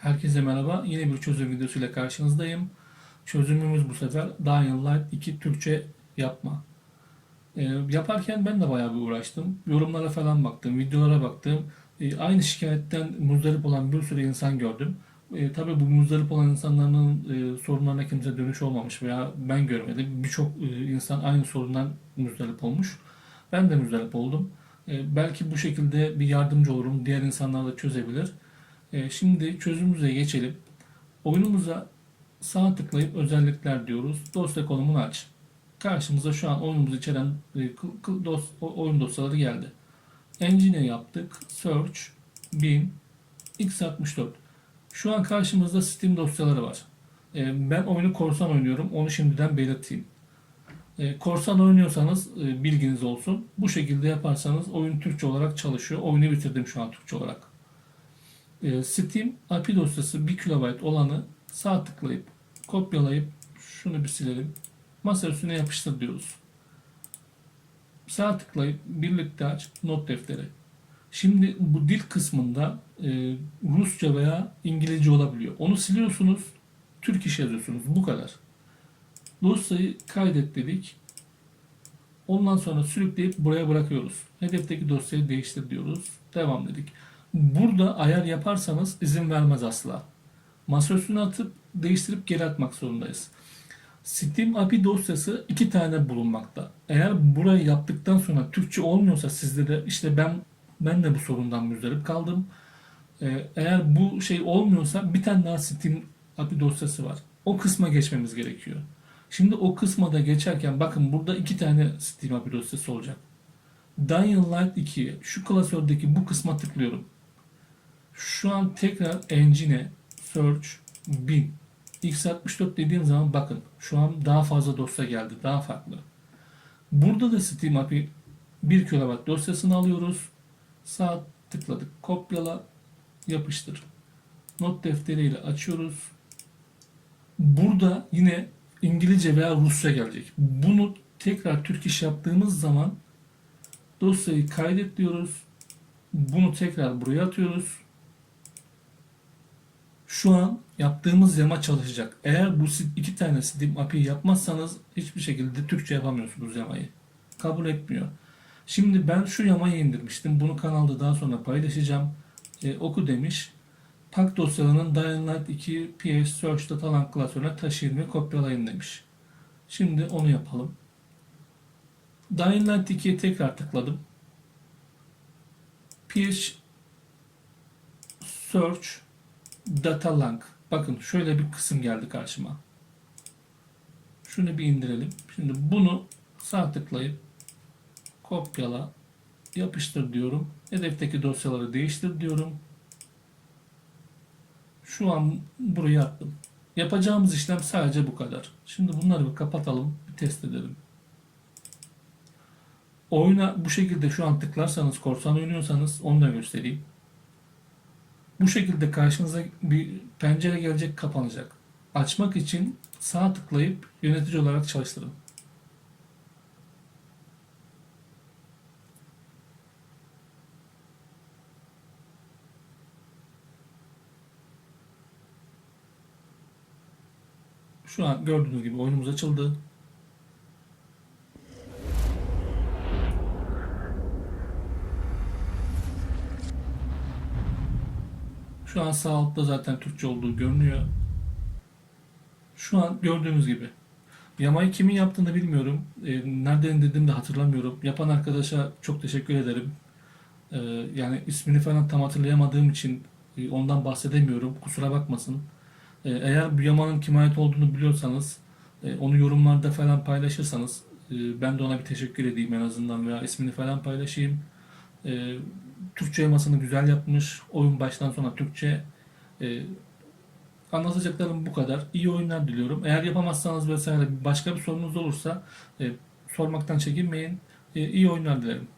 Herkese merhaba. Yine bir çözüm videosuyla karşınızdayım. Çözümümüz bu sefer Dying Light 2 Türkçe yapma. Ee, yaparken ben de bayağı bir uğraştım. Yorumlara falan baktım, videolara baktım. Ee, aynı şikayetten muzdarip olan bir sürü insan gördüm. Ee, tabii bu muzdarip olan insanların e, sorunlarına kimse dönüş olmamış veya ben görmedim. Birçok e, insan aynı sorundan muzdarip olmuş. Ben de muzdarip oldum. Ee, belki bu şekilde bir yardımcı olurum. Diğer insanlar da çözebilir. Ee, Şimdi çözümümüze geçelim. Oyunumuza sağ tıklayıp özellikler diyoruz. Dosya konumunu aç. Karşımıza şu an oyunumuzu içeren e, oyun dosyaları geldi. Engine yaptık. Search, Bin, x64. Şu an karşımızda Steam dosyaları var. Ee, Ben oyunu korsan oynuyorum. Onu şimdiden belirteyim. Ee, Korsan oynuyorsanız e, bilginiz olsun. Bu şekilde yaparsanız oyun Türkçe olarak çalışıyor. Oyunu bitirdim şu an Türkçe olarak. Ee, Steam API dosyası 1 KB olanı sağ tıklayıp kopyalayıp şunu bir silelim. Masa üstüne yapıştır diyoruz. Sağ tıklayıp birlikte aç not defteri. Şimdi bu dil kısmında e, Rusça veya İngilizce olabiliyor. Onu siliyorsunuz. Türk iş yazıyorsunuz. Bu kadar. Dosyayı kaydet dedik. Ondan sonra sürükleyip buraya bırakıyoruz. Hedefteki dosyayı değiştir diyoruz. Devam dedik. Burada ayar yaparsanız izin vermez asla. Masa atıp değiştirip geri atmak zorundayız. Steam API dosyası iki tane bulunmakta. Eğer burayı yaptıktan sonra Türkçe olmuyorsa sizde de işte ben ben de bu sorundan müzdarip kaldım. Ee, Eğer bu şey olmuyorsa bir tane daha Steam API dosyası var. O kısma geçmemiz gerekiyor. Şimdi o kısma da geçerken bakın burada iki tane Steam API dosyası olacak. Dying Light 2'ye şu klasördeki bu kısma tıklıyorum. Şu an tekrar Engine, Search, Bin, x64 dediğim zaman bakın şu an daha fazla dosya geldi. Daha farklı. Burada da Steam API 1 KB dosyasını alıyoruz. Sağ tıkladık. Kopyala, yapıştır. Not defteriyle açıyoruz. Burada yine İngilizce veya Rusça gelecek. Bunu tekrar Türk iş yaptığımız zaman dosyayı kaydet diyoruz. Bunu tekrar buraya atıyoruz. Şu an yaptığımız yama çalışacak. Eğer bu iki tane Steam API yapmazsanız hiçbir şekilde Türkçe yapamıyorsunuz yamayı. Kabul etmiyor. Şimdi ben şu yamayı indirmiştim. Bunu kanalda daha sonra paylaşacağım. E, oku demiş. Pak dosyalarının Dying Light 2 PS Search Data Lang klasörüne taşıyın ve kopyalayın demiş. Şimdi onu yapalım. Dying Light 2'ye tekrar tıkladım. PS Search Data Lang. Bakın şöyle bir kısım geldi karşıma. Şunu bir indirelim. Şimdi bunu sağ tıklayıp kopyala yapıştır diyorum. Hedefteki dosyaları değiştir diyorum. Şu an buraya attım. Yapacağımız işlem sadece bu kadar. Şimdi bunları bir kapatalım, bir test edelim. Oyuna bu şekilde şu an tıklarsanız, korsan oynuyorsanız onu da göstereyim. Bu şekilde karşınıza bir pencere gelecek, kapanacak. Açmak için sağ tıklayıp yönetici olarak çalıştırın. Şu an gördüğünüz gibi oyunumuz açıldı. Şu an sağ altta zaten Türkçe olduğu görünüyor. Şu an gördüğünüz gibi. Yamayı kimin yaptığını bilmiyorum. E, nereden indirdiğimi de hatırlamıyorum. Yapan arkadaşa çok teşekkür ederim. E, yani ismini falan tam hatırlayamadığım için e, ondan bahsedemiyorum. Kusura bakmasın. E, eğer bu yamanın kime ait olduğunu biliyorsanız e, onu yorumlarda falan paylaşırsanız e, ben de ona bir teşekkür edeyim en azından veya ismini falan paylaşayım. E, Türkçe yamasını güzel yapmış. Oyun baştan sona Türkçe. E, anlatacaklarım bu kadar. İyi oyunlar diliyorum. Eğer yapamazsanız vesaire başka bir sorunuz olursa e, sormaktan çekinmeyin. E, iyi oyunlar dilerim.